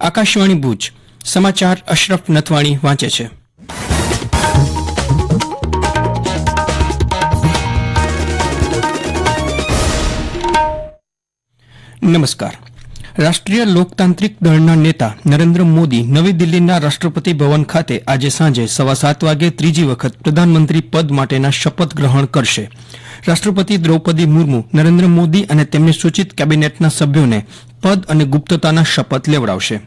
આકાશવાણી ભુજ, સમાચાર અશરફ નથવાણી વાંચે છે. નમસ્કાર. રાષ્ટ્રીય લોકતાંત્રિક દળના નેતા નરેન્દ્ર મોદી નવી દિલ્હીના રાષ્ટ્રપતિ ભવન ખાતે આજે સાંજે સવા સાત વાગે ત્રીજી વખત પ્રધાનમંત્રી પદ માટેના શપથ ગ્રહણ કરશે. રાષ્ટ્રપતિ દ્રૌપદી મુર્મુ, નરેન્દ્ર મોદી અને તેમને સૂચિત કેબિનેટના સભ્યોને પદ અને ગુપ્તતાના શપથ લેવડાવશે.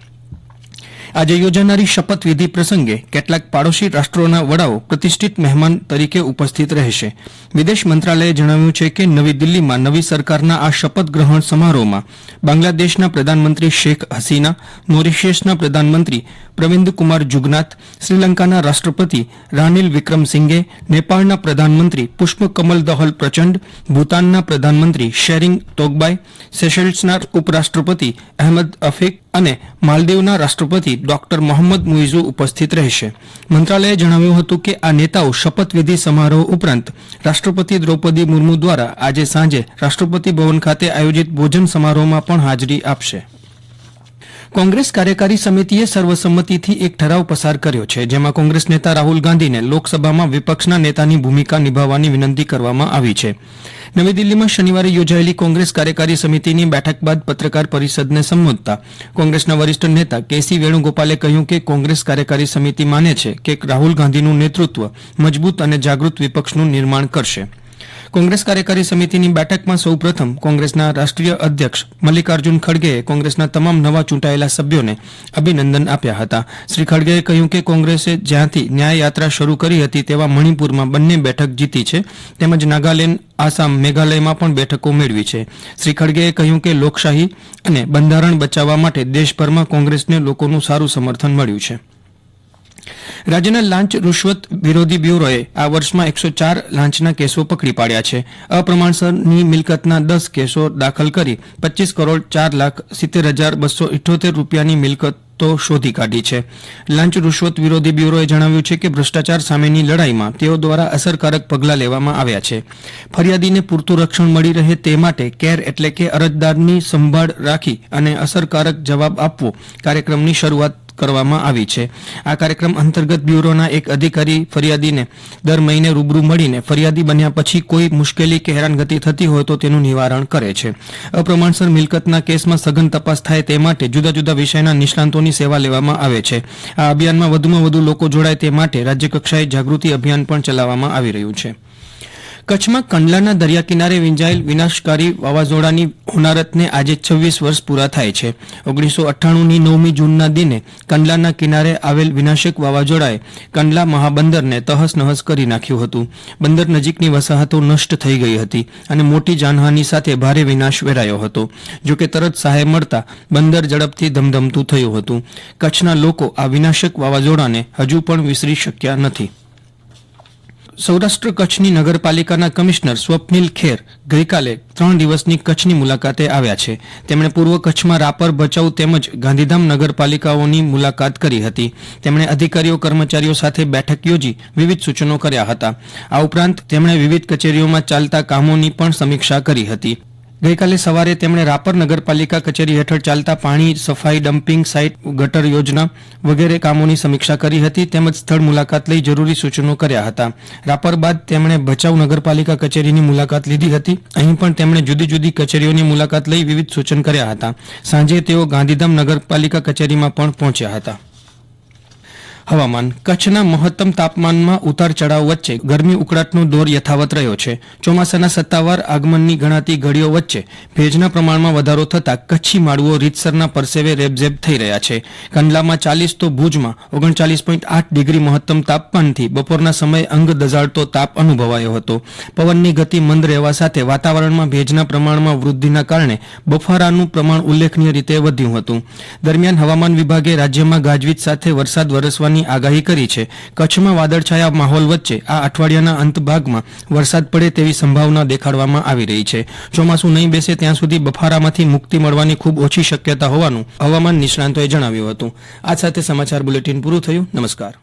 આજે યોજાનારી શપથવિધિ પ્રસંગે કેટલાક પાડોશી રાષ્ટ્રોના વડાઓ પ્રતિષ્ઠિત મહેમાન તરીકે ઉપસ્થિત રહેશે. વિદેશ મંત્રાલયે જણાવ્યું છે કે નવી દિલ્હીમાં નવી સરકારના આ શપથ ગ્રહણ સમારોહમાં બાંગ્લાદેશના પ્રધાનમંત્રી શેખ હસીના, મોરિશિયસના પ્રધાનમંત્રી પ્રવિંદ કુમાર જુગનાથ, શ્રીલંકાના રાષ્ટ્રપતિ રાનિલ વિક્રમસિંઘે, નેપાળના પ્રધાનમંત્રી પુષ્પકમલ દહલ પ્રચંડ, ભૂતાનના પ્રધાનમંત્રી શેરિંગ તોગબાય સેશેલ્સના ઉપરાષ્ટ્રપતિ અહેમદ અફીક અને માલદીવના રાષ્ટ્રપતિ ડોક્ટર મોહમ્મદ મુઇઝુ ઉપસ્થિત રહેશે. મંત્રાલયે જણાવ્યું હતું કે આ નેતાઓ શપથવિધિ સમારોહ ઉપરાંત રાષ્ટ્રપતિ દ્રૌપદી મુર્મુ દ્વારા આજે સાંજે રાષ્ટ્રપતિ ભવન ખાતે આયોજિત ભોજન સમારોહમાં પણ હાજરી આપશે. કોંગ્રેસ કાર્યકારી સમિતિએ સર્વસંમતિથી એક ઠરાવ પસાર કર્યો છે, જેમાં કોંગ્રેસ નેતા રાહુલ ગાંધીને લોકસભામાં વિપક્ષના નેતાની ભૂમિકા નિભાવવાની વિનંતી કરવામાં આવી છે. નવી દિલ્હીમાં શનિવારે યોજાયેલી કોંગ્રેસ કાર્યકારી સમિતિની બેઠક બાદ પત્રકાર પરિષદને સંબોધતા કોંગ્રેસના વરિષ્ઠ નેતા કેસી વેણુગોપાલે કહ્યું કે કોંગ્રેસ કાર્યકારી સમિતિ માને છે કે રાહુલ ગાંધીનું નેતૃત્વ મજબૂત અને જાગૃત વિપક્ષનું નિર્માણ કરશે. કોંગ્રેસ કાર્યકારી સમિતિની બેઠકમાં સૌપ્રથમ કોંગ્રેસના રાષ્ટ્રીય અધ્યક્ષ મલ્લિકાર્જુન ખડગેએ કોંગ્રેસના તમામ નવા ચૂંટાયેલા સભ્યોને અભિનંદન આપ્યા હતા. શ્રી ખડગેએ કહ્યું કે કોંગ્રેસે જ્યાંથી ન્યાય યાત્રા શરૂ કરી હતી તેવા મણિપુરમાં બંને બેઠક જીતી છે, તેમજ નાગાલેન્ડ, આસામ, મેઘાલયમાં પણ બેઠકો મેળવી છે. શ્રી ખડગેએ કહ્યું કે લોકશાહી અને બંધારણ બચાવવા માટે દેશભરમાં કોંગ્રેસને લોકોનું સારું સમર્થન મળ્યું છે. રાજ્યના લાંચ રૂશ્વત વિરોધી બ્યુરોએ આ વર્ષમાં એકસો ચાર લાંચના કેસો પકડી પાડ્યા છે. અપ્રમાણસરની મિલકતના દસ કેસો દાખલ કરી પચીસ કરોડ ચાર લાખ સિત્તેર હજાર બસો ઇઠ્યોતેર રૂપિયાની મિલકતો શોધી કાઢી છે. લાંચ રૂશ્વત વિરોધી બ્યુરોએ જણાવ્યું છે કે ભ્રષ્ટાચાર સામેની લડાઈમાં તેઓ દ્વારા અસરકારક પગલાં લેવામાં આવ્યા છે. ફરિયાદીને પૂરતું રક્ષણ મળી રહે તે માટે કેર એટલે કે અરજદારની સંભાળ રાખી અને અસરકારક જવાબ આપવો કાર્યક્રમની શરૂઆત કરવામાં આવી છે. આ કાર્યક્રમ અંતર્ગત બ્યુરોના એક અધિકારી ફરિયાદીને દર મહિને રૂબરૂ મળીને ફરિયાદી બન્યા પછી કોઈ મુશ્કેલી કે હેરાનગતિ થતી હોય તો તેનું નિવારણ કરે છે. અપ્રમાણસર મિલકતના કેસમાં સઘન તપાસ થાય તે માટે જુદા જુદા વિષયના નિષ્ણાંતોની સેવા લેવામાં આવે છે. આ અભિયાનમાં વધુમાં વધુ લોકો જોડાય તે માટે રાજ્યકક્ષાએ જાગૃતિ અભિયાન પણ ચલાવવામાં આવી રહ્યું છે. કચ્છમાં કંડલાના દરિયા કિનારે વિંજાયેલ વિનાશકારી વાવાઝોડાની હોનારતને આજે છવ્વીસ વર્ષ પૂરા થાય છે. ઓગણીસો અઠ્ઠાણુંની નવમી જૂનના દિને કંડલાના કિનારે આવેલ વિનાશક વાવાઝોડાએ કંડલા મહાબંદરને તહસ નહસ કરી નાખ્યું હતું. બંદર નજીકની વસાહતો નષ્ટ થઈ ગઈ હતી અને મોટી જાનહાની સાથે ભારે વિનાશ વેરાયો હતો. જોકે તરત સહાય મળતા બંદર ઝડપથી ધમધમતું થયું હતું. કચ્છના લોકો આ વિનાશક વાવાઝોડાને હજુ પણ વિસરી શક્યા નથી. સૌરાષ્ટ્ર કચ્છની નગરપાલિકાના કમિશનર સ્વપ્નિલ ખેર ગઈકાલે ત્રણ દિવસની કચ્છની મુલાકાતે આવ્યા છે. તેમણે પૂર્વ કચ્છમાં રાપર, ભચાઉ તેમજ ગાંધીધામ નગરપાલિકાઓની મુલાકાત કરી હતી. તેમણે અધિકારીઓ, કર્મચારીઓ સાથે બેઠક યોજી વિવિધ સૂચનો કર્યા હતા. આ ઉપરાંત તેમણે વિવિધ કચેરીઓમાં ચાલતા કામોની પણ સમીક્ષા કરી હતી. ગઈકાલે સવારે તેમણે રાપર નગરપાલિકા કચેરી હેઠળ ચાલતા પાણી સફાઈ ડમ્પિંગ સાઇટ ગટર યોજના વગેરે કામોની સમીક્ષા કરી હતી તેમજ સ્થળ મુલાકાત લઈ જરૂરી સૂચનો કર્યા હતા. રાપર બાદ તેમણે ભચાઉ નગરપાલિકા કચેરીની મુલાકાત લીધી હતી. અહીં પણ તેમણે જુદી જુદી કચેરીઓની મુલાકાત લઈ વિવિધ સૂચન કર્યા હતા. સાંજે તેઓ ગાંધીધામ નગરપાલિકા કચેરીમાં પણ પહોંચ્યા હતા. હવામાન. કચ્છના મહત્તમ તાપમાનમાં ઉતાર ચઢાવ વચ્ચે ગરમી ઉકળાટનો દોર યથાવત રહ્યો છે. ચોમાસાના સત્તાવાર આગમનની ગણાતી ઘડીઓ વચ્ચે ભેજના પ્રમાણમાં વધારો થતાં કચ્છી માળુઓ રીતસરના પરસેવે રેબઝેબ થઈ રહ્યા છે. કંડલામાં ચાલીસ તો ભુજમાં ઓગણચાલીસ પોઈન્ટ આઠ ડિગ્રી મહત્તમ તાપમાનથી બપોરના સમયે અંગ દઝાડતો તાપ અનુભવાયો હતો. પવનની ગતિ મંદ રહેવા સાથે વાતાવરણમાં ભેજના પ્રમાણમાં વૃદ્ધિના કારણે બફારાનું પ્રમાણ ઉલ્લેખનીય રીતે વધ્યું હતું. દરમિયાન હવામાન વિભાગે રાજ્યમાં ગાજવીજ સાથે વરસાદ વરસવાની આગાહી કરી છે. કચ્છમાં વાદળછાયા માહોલ વચ્ચે આ અઠવાડિયાના અંત ભાગમાં વરસાદ પડે તેવી સંભાવના દેખાડવામાં આવી રહી છે. ચોમાસું નહીં બેસે ત્યાં સુધી બફારામાંથી મુક્તિ મળવાની ખૂબ ઓછી શક્યતા હોવાનું હવામાન નિષ્ણાંતોએ જણાવ્યું હતું. આ સાથે સમાચાર બુલેટિન પૂરું થયું. નમસ્કાર.